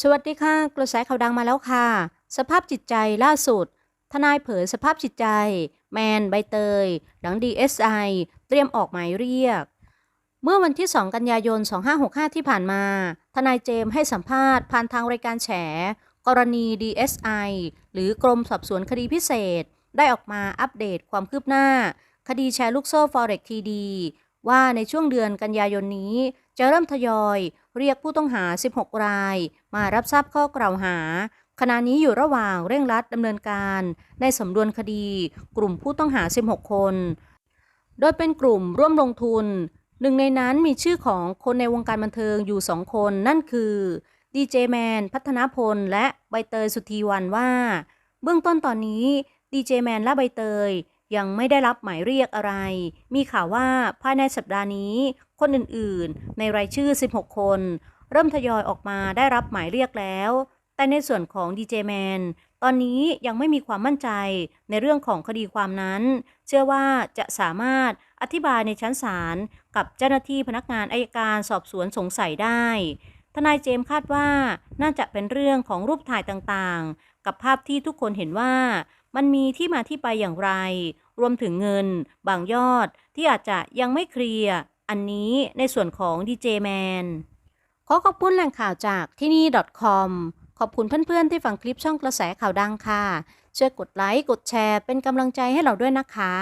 สวัสดีค่ะ กระแสข่าวดังมาแล้วค่ะ สภาพจิตใจล่าสุด ทนายเผยสภาพจิตใจ แมนใบเตย หลัง DSI เตรียมออกหมายเรียก เมื่อวันที่ 2 กันยายน 2565 ที่ผ่านมา ทนายเจมส์ให้สัมภาษณ์ผ่านทางรายการแฉ กรณี DSI หรือกรมสอบสวนคดีพิเศษ ได้ออกมาอัปเดตความคืบหน้า คดีแชร์ลูกโซ่ Forex TD ว่าในช่วงเดือนกันยายนนี้ จะเริ่มทยอยเรียกผู้ต้องหา 16 ราย มารับทราบข้อกล่าวหา ขณะนี้อยู่ระหว่างเร่งรัดดำเนินการ ในสำนวนคดี กลุ่มผู้ต้องหา 16 คน โดยเป็นกลุ่มร่วมลงทุน หนึ่งในนั้นมีชื่อของคนในวงการบันเทิงอยู่สองคนนั่นคือดีเจแมนพัฒนาพล และใบเตยสุธีวันว่า เบื้องต้นตอนนี้ดีเจแมนและใบเตย ยังไม่ได้รับหมายเรียกอะไร มีข่าวว่าภายในสัปดาห์นี้ คนอื่นๆ ในรายชื่อ 16 คน เริ่มทยอยออกมาได้รับหมายเรียกแล้ว แต่ในส่วนของดีเจแมนตอนนี้ยังไม่มีความมั่นใจในเรื่องของคดีความนั้น เชื่อว่าจะสามารถอธิบายในชั้นศาลกับเจ้าหน้าที่พนักงานอายการสอบสวนสงสัยได้ ทนายเจมส์คาดว่าน่าจะเป็นเรื่องของรูปถ่ายต่างๆ กับภาพที่ทุกคนเห็นว่ามันมีที่มาที่ไปอย่างไร รวมถึงเงิน บางยอดที่อาจจะยังไม่เคลียร์อันนี้ในส่วนของดีเจแมนขอขอบคุณแหล่งข่าวจากที่นี่ .com ขอบคุณเพื่อนๆที่ฟังคลิปช่องกระแสข่าวดังค่ะ ช่วยกดไลค์ กดแชร์เป็นกำลังใจให้เราด้วยนะคะ